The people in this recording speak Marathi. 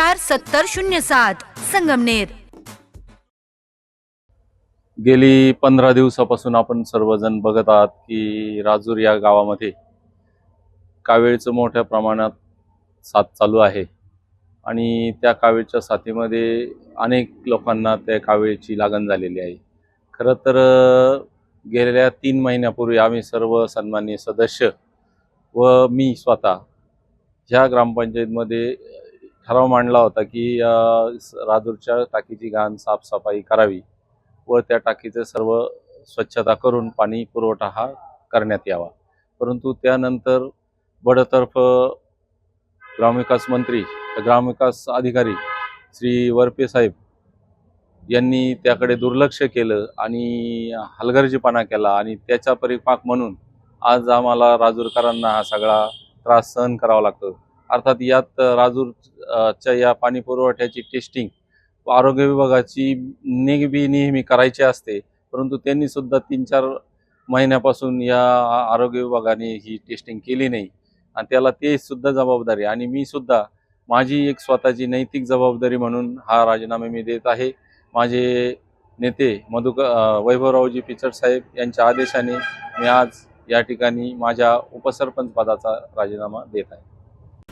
चार सत्तर शून्य सात संगमनेर. गेली पंधरा दिवसापासून आपण सर्वजण बघत आहात की राजूर या गावामध्ये कावेळीचं मोठ्या प्रमाणात साथ चालू आहे. आणि त्या कावेळीच्या साथीमध्ये अनेक लोकांना त्या कावेळीची लागण झालेली आहे. खरं तर गेलेल्या तीन महिन्यापूर्वी आम्ही सर्व सन्मान्य सदस्य व मी स्वतः ह्या ग्रामपंचायतमध्ये ठराव मांडला होता की राजूरच्या टाकीची घाण साफसफाई करावी व त्या टाकीचे सर्व स्वच्छता करून पाणी पुरवठा हा करण्यात यावा. परंतु त्यानंतर बडतर्फ ग्रामविकास मंत्री ग्रामविकास अधिकारी श्री वरपे साहेब यांनी त्याकडे दुर्लक्ष केलं आणि हलगर्जीपणा केला आणि त्याचा परिपाक म्हणून आज आम्हाला राजूरकरांना हा सगळा त्रास सहन करावा लागतो. अर्थात यात राजूरच्या या पाणी पुरवठ्याची टेस्टिंग आरोग्य विभागाची नेहमी नेहमी करायची असते. परंतु त्यांनी सुद्धा तीन चार महिन्यापासून या आरोग्य विभागाने ही टेस्टिंग केली नाही. आणि त्याला ते सुद्धा जबाबदारी आणि मी सुद्धा माझी एक स्वतःची नैतिक जबाबदारी म्हणून हा राजीनामा मी देत आहे. माझे नेते मधुक वैभवरावजी पिचड साहेब यांच्या आदेशाने मी आज या ठिकाणी माझ्या उपसरपंच पदाचा राजीनामा देत आहे.